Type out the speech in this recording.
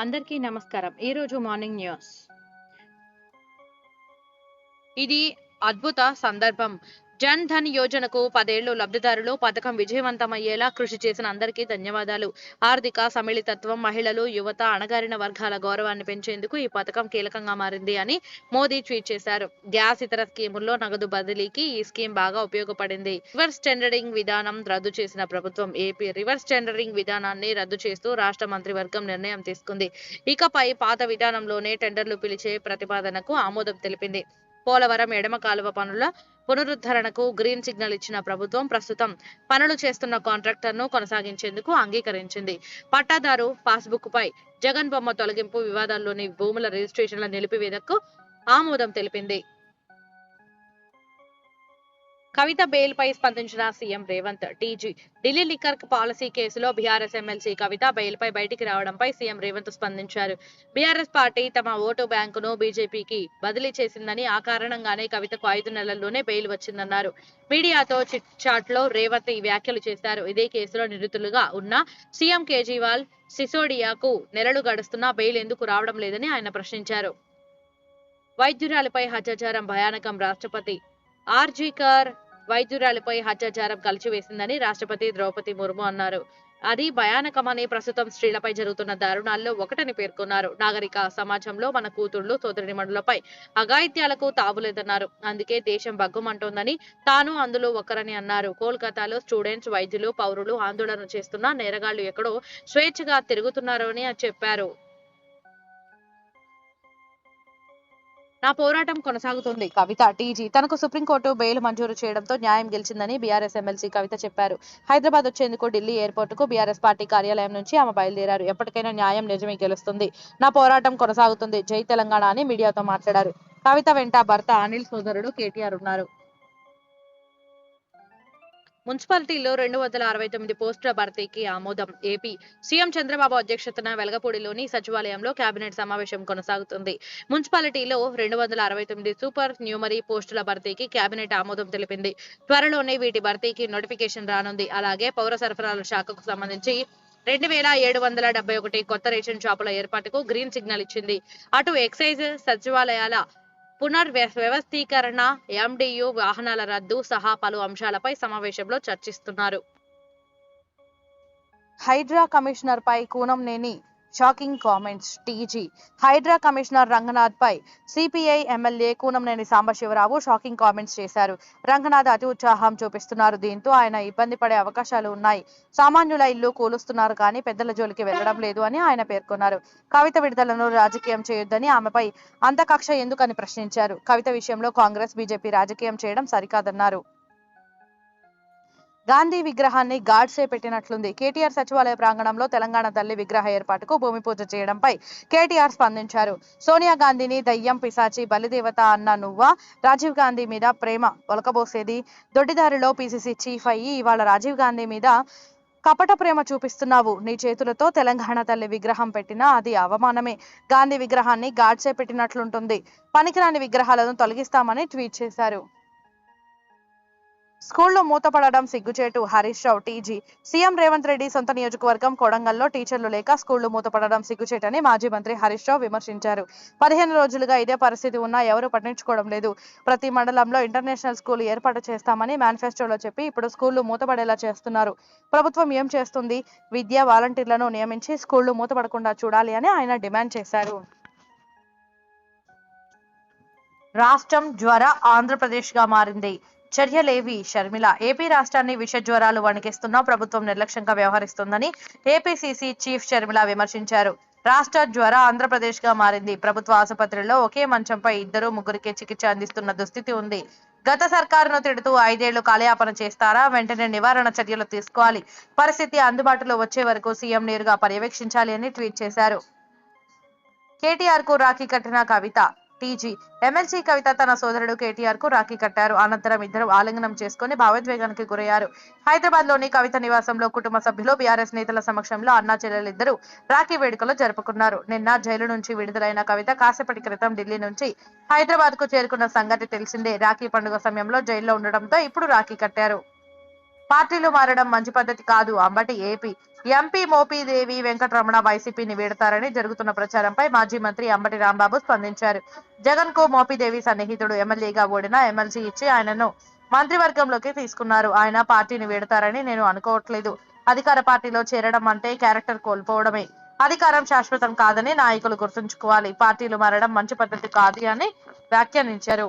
అందరికీ నమస్కారం. ఈరోజు మార్నింగ్ న్యూస్. ఇది అద్భుత సందర్భం. జన్ ధన్ యోజనకు పదేళ్ళు లబ్ధిదారులు పథకం విజయవంతమయ్యేలా కృషి చేసిన అందరికీ ధన్యవాదాలు. ఆర్థిక సమ్మిళితత్వం మహిళలు యువత అణగారిన వర్గాల గౌరవాన్ని పెంచేందుకు ఈ పథకం కీలకంగా మారింది అని మోదీ ట్వీట్ చేశారు. గ్యాస్ ఇతర స్కీముల్లో నగదు బదిలీకి ఈ స్కీమ్ బాగా ఉపయోగపడింది. రివర్స్ టెండరింగ్ విధానం రద్దు చేసిన ప్రభుత్వం ఏపీ రివర్స్ టెండరింగ్ విధానాన్ని రద్దు చేస్తూ రాష్ట్ర మంత్రివర్గం నిర్ణయం తీసుకుంది. ఇకపై పాత విధానంలోనే టెండర్లు పిలిచే ప్రతిపాదనకు ఆమోదం తెలిపింది. పోలవరం ఎడమ కాలువ పనుల పునరుద్ధరణకు గ్రీన్ సిగ్నల్ ఇచ్చిన ప్రభుత్వం ప్రస్తుతం పనులు చేస్తున్న కాంట్రాక్టర్ను కొనసాగించేందుకు అంగీకరించింది. పట్టాదారు పాస్బుక్పై జగన్ బొమ్మ తొలగింపు వివాదాల్లోని భూముల రిజిస్ట్రేషన్ల నిలిపివేతకు ఆమోదం తెలిపింది. కవిత బెయిల్ పై స్పందించిన CM Revanth TG Delhi liquor policy కేసులో బీఆర్ఎస్ ఎమ్మెల్సీ కవిత బెయిల్ పై బయటికి రావడంపై సీఎం రేవంత్ స్పందించారు. బీఆర్ఎస్ పార్టీ తమ ఓటు బ్యాంకును బీజేపీకి బదిలీ చేసిందని ఆ కారణంగానే కవితకు ఐదు నెలల్లోనే బెయిల్ వచ్చిందన్నారు. మీడియాతో చిట్ చాట్లో రేవంత్ ఈ వ్యాఖ్యలు చేశారు. ఇదే కేసులో నిరుతులుగా ఉన్న సీఎం కేజ్రీవాల్ సిసోడియాకు నెలలు గడుస్తున్నా బెయిల్ ఎందుకు రావడం లేదని ఆయన ప్రశ్నించారు. వైద్యురాలిపై హత్యాచారం భయానకం రాష్ట్రపతి ఆర్జీకర్ వైద్యురాలిపై హత్యాచారం కలిచివేసిందని రాష్ట్రపతి ద్రౌపది ముర్ము అన్నారు. అది భయానకమని ప్రస్తుతం స్త్రీలపై జరుగుతున్న దారుణాల్లో ఒకటని పేర్కొన్నారు. నాగరిక సమాజంలో మన కూతుళ్ళు సోదరిమణులపై అఘాయిత్యాలకు తావులేదన్నారు. అందుకే దేశం బగ్గుమంటోందని తాను అందులో ఒకరని అన్నారు. కోల్కతాలో స్టూడెంట్స్ వైద్యులు పౌరులు ఆందోళన చేస్తున్న నేరగాళ్ళు ఎక్కడో స్వేచ్ఛగా తిరుగుతున్నారని అని చెప్పారు. నా పోరాటం కొనసాగుతుంది. కవిత టీజీ తనకు సుప్రీంకోర్టు బెయిల్ మంజూరు చేయడంతో న్యాయం గెలిచిందని బీఆర్ఎస్ ఎమ్మెల్సీ కవిత చెప్పారు. హైదరాబాద్ వచ్చేందుకు ఢిల్లీ ఎయిర్పోర్ట్కు బీఆర్ఎస్ పార్టీ కార్యాలయం నుంచి ఆమె బయలుదేరారు. ఎప్పటికైనా న్యాయం నిజమే గెలుస్తుంది. నా పోరాటం కొనసాగుతుంది. జై తెలంగాణ అని మీడియాతో మాట్లాడారు. కవిత వెంట భర్త అనిల్ సోదరుడు కేటీఆర్ ఉన్నారు. మున్సిపాలిటీలో రెండు వందల అరవై తొమ్మిది పోస్టుల భర్తీకి ఆమోదం. ఏపీ సీఎం చంద్రబాబు అధ్యక్షతన వెలగపూడిలోని సచివాలయంలో కేబినెట్ సమావేశం కొనసాగుతుంది. మున్సిపాలిటీలో రెండు వందల అరవై తొమ్మిది సూపర్ న్యూమరీ పోస్టుల భర్తీకి కేబినెట్ ఆమోదం తెలిపింది. త్వరలోనే వీటి భర్తీకి నోటిఫికేషన్ రానుంది. అలాగే పౌర సరఫరాల శాఖకు సంబంధించి రెండు వేల ఏడు వందల డెబ్బై ఒకటి కొత్త రేషన్ షాపుల ఏర్పాటుకు గ్రీన్ సిగ్నల్ ఇచ్చింది. అటు ఎక్సైజ్ సచివాలయాల పునర్వ్యవస్థీకరణ ఎండియు వాహనాల రద్దు సహా పలు అంశాలపై సమావేశంలో చర్చిస్తున్నారు. హైడ్రా కమిషనర్ పై Koonamneni shocking comments. TG. Hydraa commissioner Ranganath పై CPI MLA Koonamneni Sambasivarao shocking comments చేశారు. రంగనాథ్ అతి ఉత్సాహం చూపిస్తున్నారు. దీంతో ఆయన ఇబ్బంది పడే అవకాశాలు ఉన్నాయి. సామాన్యుల ఇల్లు కూలుస్తున్నారు కానీ పెద్దల జోలికి వెళ్ళడం లేదు అని ఆయన పేర్కొన్నారు. కవిత విడుదలను రాజకీయం చేయొద్దని ఆమెపై అంతకక్ష ఎందుకని ప్రశ్నించారు. కవిత విషయంలో కాంగ్రెస్ బీజేపీ రాజకీయం చేయడం సరికాదన్నారు. గాంధీ విగ్రహాన్ని గాడ్సే పెట్టినట్లుంది. కేటీఆర్ సచివాలయ ప్రాంగణంలో తెలంగాణ తల్లి విగ్రహ ఏర్పాటుకు భూమి పూజ చేయడంపై కేటీఆర్ స్పందించారు. సోనియా గాంధీని దయ్యం పిశాచి బలిదేవత అన్న నువ్వా? రాజీవ్ గాంధీ మీద ప్రేమ ఒలకబోసేది దొడ్డిదారిలో పిసిసి చీఫ్ అయ్యి ఇవాళ రాజీవ్ గాంధీ మీద కపట ప్రేమ చూపిస్తున్నావు. నీ చేతులతో తెలంగాణ తల్లి విగ్రహం పెట్టినా అది అవమానమే. గాంధీ విగ్రహాన్ని గాడ్సే పెట్టినట్లుంటుంది. పనికిరాని విగ్రహాలను తొలగిస్తామని ట్వీట్ చేశారు. స్కూల్లో మూతపడడం సిగ్గుచేటు. హరీష్ రావు టీజీ. సీఎం రేవంత్ రెడ్డి సొంత నియోజకవర్గం కొడంగల్లో టీచర్లు లేక స్కూళ్ళు మూతపడడం సిగ్గుచేటని మాజీ మంత్రి హరీష్ రావు విమర్శించారు. పదిహేను రోజులుగా ఇదే పరిస్థితి ఉన్నా ఎవరు పట్టించుకోవడం లేదు. ప్రతి మండలంలో ఇంటర్నేషనల్ స్కూల్ ఏర్పాటు చేస్తామని మేనిఫెస్టోలో చెప్పి ఇప్పుడు స్కూళ్ళు మూతపడేలా చేస్తున్నారు. ప్రభుత్వం ఏం చేస్తుంది? విద్యా వాలంటీర్లను నియమించి స్కూళ్ళు మూతపడకుండా చూడాలి అని ఆయన డిమాండ్ చేశారు. రాష్ట్రం జ్వర ఆంధ్రప్రదేశ్గా మారింది. చర్యలేవి. షర్మిల ఏపీ రాష్ట్రాన్ని విష జ్వరాలు వణికిస్తున్నా ప్రభుత్వం నిర్లక్ష్యంగా వ్యవహరిస్తుందని ఏపీసీసీ చీఫ్ షర్మిల విమర్శించారు. రాష్ట్ర జ్వర ఆంధ్రప్రదేశ్గా మారింది. ప్రభుత్వ ఆసుపత్రిలో ఒకే మంచంపై ఇద్దరు ముగ్గురికి చికిత్స అందిస్తున్న దుస్థితి ఉంది. గత సర్కారును తిడుతూ ఐదేళ్ళు కాలయాపన చేస్తారా? వెంటనే నివారణ చర్యలు తీసుకోవాలి. పరిస్థితి అందుబాటులో వచ్చే వరకు సీఎం నేరుగా పర్యవేక్షించాలి అని ట్వీట్ చేశారు. కేటీఆర్కు రాఖీ కట్టిన కవిత టీజీ ఎమ్మెల్సీ కవిత తన సోదరుడు కేటీఆర్కు రాఖీ కట్టారు. అనంతరం ఇద్దరు ఆలింగనం చేసుకుని భావోద్వేగానికి గురయ్యారు. హైదరాబాద్లోని కవిత నివాసంలో కుటుంబ సభ్యులు బీఆర్ఎస్ నేతల సమక్షంలో అన్నా చెల్లెలిద్దరూ రాఖీ వేడుకలు జరుపుకున్నారు. నిన్న జైలు నుంచి విడుదలైన కవిత కాసేపటి క్రితం ఢిల్లీ నుంచి హైదరాబాద్కు చేరుకున్న సంగతి తెలిసిందే. రాఖీ పండుగ సమయంలో జైల్లో ఉండడంతో ఇప్పుడు రాఖీ కట్టారు. పార్టీలు మారడం మంచి పద్ధతి కాదు. అంబటి ఏపీ ఎంపీ మోపీదేవి వెంకటరమణ వైసీపీని వీడతారని జరుగుతున్న ప్రచారంపై మాజీ మంత్రి అంబటి రాంబాబు స్పందించారు. జగన్కు మోపీదేవి సన్నిహితుడు ఎమ్మెల్యేగా ఓడిన ఎమ్మెల్సీ ఇచ్చి ఆయనను మంత్రివర్గంలోకి తీసుకున్నారు. ఆయన పార్టీని వీడతారని నేను అనుకోవట్లేదు. అధికార పార్టీలో చేరడం అంటే క్యారెక్టర్ కోల్పోవడమే. అధికారం శాశ్వతం కాదని నాయకులు గుర్తుంచుకోవాలి. పార్టీలు మారడం మంచి పద్ధతి కాదు అని వ్యాఖ్యానించారు.